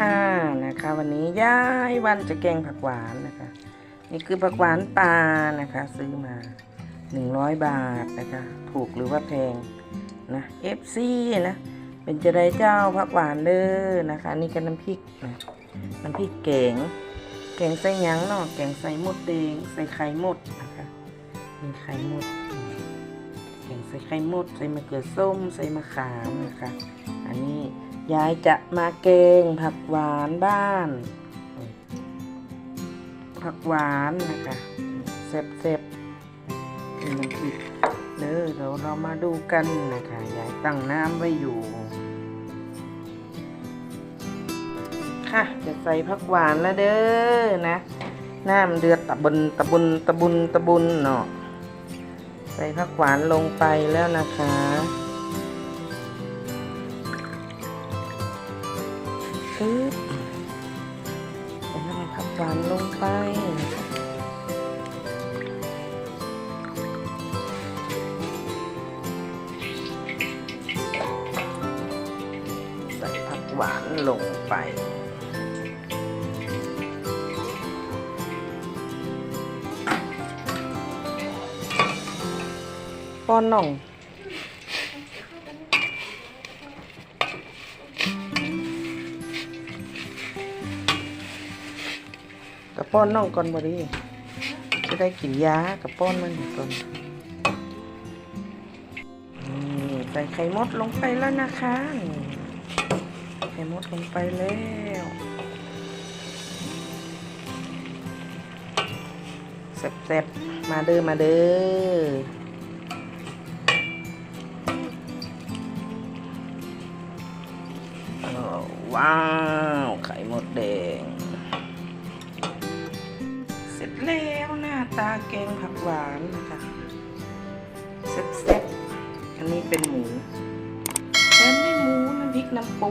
ค่ะนะคะ วันนี้ย้ายวันจะแกงผักหวานนะคะ นี่คือผักหวานปลานะคะ ซื้อมา 100 บาทนะคะ ถูกหรือว่าแพงนะเอฟซีนะเป็นจะได้เจ้าผักหวานเด้อนะคะ นี่ก็น้ำพริกนะน้ำพริกแกงแกงใส่ยังเนาะแกงใส่มดแดงใส่ไข่มดนะคะมีไข่มดแกงใส่ไข่มด ใส่มะเขือส้ม ใส่มะขามนะคะ อันนี้ ยายจะมาแกงผักหวานบ้าน ผักหวานนะคะเซบๆนี่มันอีกเด้อเดี๋ยวเรามาดูกันนะคะยายตั้งน้ำไว้อยู่ ค่ะ จะใส่ผักหวานแล้วเด้อนะ น้ำเดือดตะบุนตะบุนตะบุนตะบุนเนาะใส่ผักหวานลงไปแล้วนะคะ ปึ๊บใส่น้ำผักหวานลงไปใส่ผักหวานลงไปป้อนน่อง กับป้อนน่องก่อนบดีจะได้กินยากับป้อนมันก่อนนี่ใส่ไข่มดลงไปแล้วนะคะไข่มดลงไปแล้วแซ่บๆมาเด้อมาเด้อว้าว ไข่มดแดง สร็จแล้วหน้าตาแกงผักหวานนะคะแซ่บๆอันนี้เป็นหมูแทนด้วยหมูน้ำพริกน้ำปู